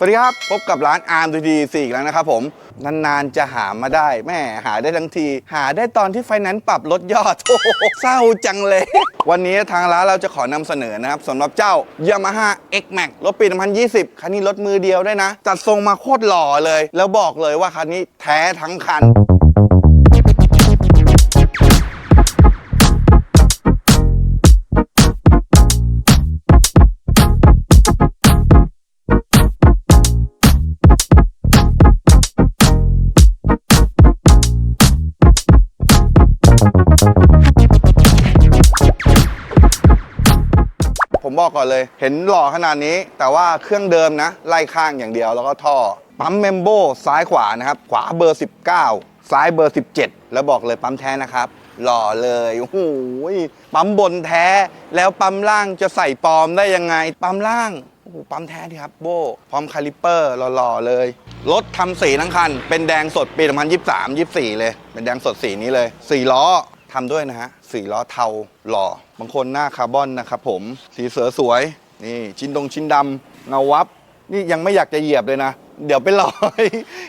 สวัสดีครับ พบกับร้านอาร์มทีสี่อีกแล้วนะครับผม นานๆจะหามาได้แม่หาได้ทั้งที หาได้ตอนที่ไฟนั้นปรับลดยอดโอ้โหเศร้าจังเลย วันนี้ทางร้านเราจะขอนำเสนอนะครับสำหรับเจ้า Yamaha X Max รถปี 2020 คันนี้รถมือเดียวด้วยนะ จัดทรงมาโคตรหล่อเลย แล้วบอกเลยว่าคันนี้แท้ทั้งคัน บอกก่อนเลย เห็นหล่อขนาดนี้ แต่ว่าเครื่องเดิมนะ ไล่ข้างอย่างเดียวแล้วก็ท่อ ปั๊มเมมโบซ้ายขวานะครับ ขวาเบอร์ 19 ซ้ายเบอร์ 17 แล้วบอกเลยปั๊มแท้นะครับ หล่อเลยโอ้โหปั๊มบนแท้ แล้วปั๊มล่างจะใส่ปลอมได้ยังไง ปั๊มล่างโอ้โหปั๊มแท้ดีครับโบ พร้อมคาลิปเปอร์หล่อๆเลยรถทำสีทั้งคัน เป็นแดงสดปี 2023 24 เลย เป็นแดงสดสีนี้เลยสี่ล้อ ทำด้วยนะฮะสีล้อเทาหล่อ บางคนหน้าคาร์บอนนะครับผมสีเสือสวย นี่ชิ้นดงชิ้นดำเงาวับ นี่ยังไม่อยากจะเหยียบเลยนะ เดี๋ยวเป็นรอย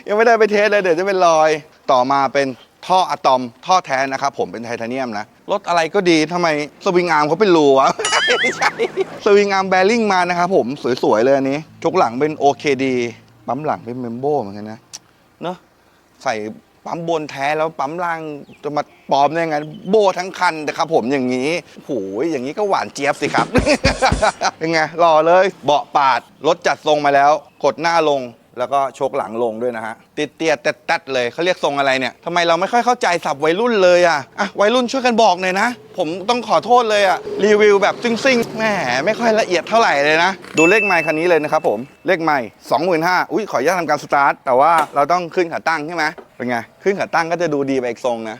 ยังไม่ได้ไปเทสเลยเดี๋ยวจะเป็นรอย ต่อมาเป็นท่ออะตอม ท่อแท้นะครับผมเป็นไทเทเนียมนะ รถอะไรก็ดีทำไมสวิงอาร์มเขาเป็นรูวะไม่ใช่สวิงอาร์มแบริ่งมานะครับผมสวยๆเลยอันนี้ชกหลังเป็น OKD ปั๊มหลังเป็นเมมโบเหมือนกันนะเนอะใส่ ปั๊มบนแท้แล้วปั๊มล่างจะมาปลอมได้ไง โบทั้งคันนะครับผมอย่างนี้โหยอย่างนี้ก็หวานเจี๊ยบสิครับ เป็นไงหล่อเลย เบาะปาดรถจัดทรงมาแล้ว กดหน้าลง แล้วก็โชกหลังลงด้วยนะฮะติดเตียแตดเลยเขาเรียกทรงอะไรเนี่ยทำไมเราไม่ค่อยเข้าใจสับวัยรุ่นเลยอะอะวัยรุ่นช่วยกันบอกหน่อยนะ ผมต้องขอโทษเลยอะรีวิวแบบซิ่งๆแหมไม่ค่อยละเอียดเท่าไหร่เลยนะ ดูเลขไมค์คันนี้เลยนะครับผมเลขไมค์25,000อุ้ยขออนุญาตทำการสตาร์ทแต่ว่าเราต้องขึ้นขาตั้งใช่ไหมเป็นไงขึ้นขาตั้งก็จะดูดีไปอีกทรงนะ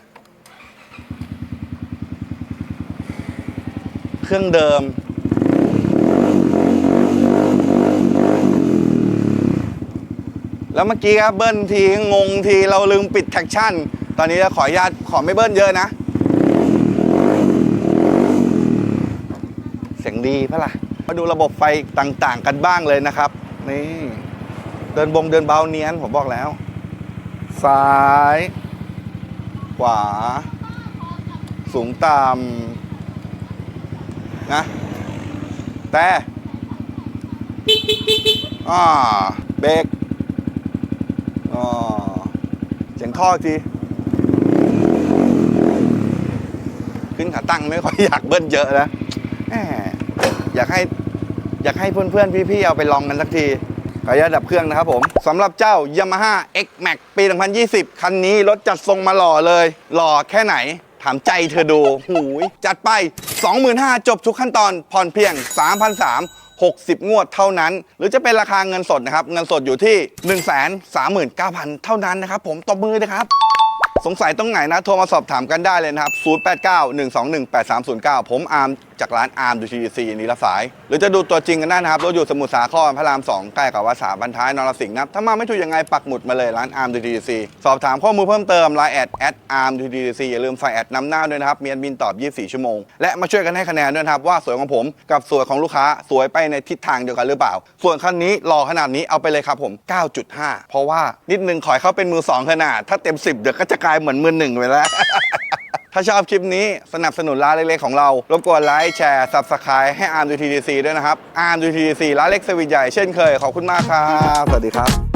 เครื่องเดิม แล้วเมื่อกี้ครับเบิ้ลทีงงทีเราลืมปิดแท็กชั่น ตอนนี้เราขออนุญาตขอไม่เบิ้ลเยอะนะ เสียงดีปะล่ะ มาดูระบบไฟต่างๆกันบ้างเลยนะครับ นี่ เดินบงเดินเบาเนียนผมบอกแล้ว ซ้าย ขวา สูงต่ำนะ แต่อ่าเบรก อ๋อเสียงท่ออีกทีขึ้นขาตั้งไม่ค่อยอยากเบิ้ลเยอะนะแหมอยากให้อยากให้เพื่อนๆ พี่ๆ เอาไปลองกันสักทีขออนุญาตดับเครื่องนะครับผมสำหรับเจ้า Yamaha X Max ปี 2020 คันนี้รถจัดทรงมาหล่อเลย หล่อแค่ไหน ถามใจเธอดูหูยจัดไป 25,000จบทุกขั้นตอนผ่อนเพียง 3,300 60 งวดเท่านั้น หรือจะเป็นราคาเงินสดนะครับ เงินสดอยู่ที่ 139,000 เท่านั้นนะครับ ผมตบมือนะครับ สงสัยตรงไหนนะ โทรมาสอบถามกันได้เลยนะครับ 0891218309 ผมอาร์ม จากร้านอาร์มดูทีซีนี้ละสาย หรือจะดูตัวจริงกันได้นะครับรถอยู่สมุทรสาครพระราม2ใกล้กับวัดสาบันท้ายนรสิงห์นะครับถ้ามาไม่ถูกยังไงปักหมุดมาเลยร้านอาร์มดูทีซีสอบถามข้อมูลเพิ่มเติมไลน์แอดแอดอาร์มดูทีซีอย่าลืมใส่แอดนำหน้าด้วยนะครับมีแอดมินตอบ 24 ชั่วโมง และมาช่วยกันให้คะแนนด้วยนะครับว่าสวยของผมกับสวยของลูกค้าสวยไปในทิศทางเดียวกันหรือเปล่า ส่วนคันนี้รอขนาดนี้เอาไปเลยครับผม 9.5 เพราะว่านิดนึงขอให้เขาเป็นมือสองขนาด ถ้าเต็ม 10 เดี๋ยวก็จะกลายเหมือนมือหนึ่งไปแล้ว ถ้าชอบคลิปนี้สนับสนุนร้านเล็กๆของเรา รบกวนไลค์แชร์ Subscribe ให้อาร์มดูทีดีซีด้วยนะครับอาร์มดูทีดีซีร้านเล็กสวิตใหญ่เช่นเคยขอบคุณมากครับ สวัสดีครับ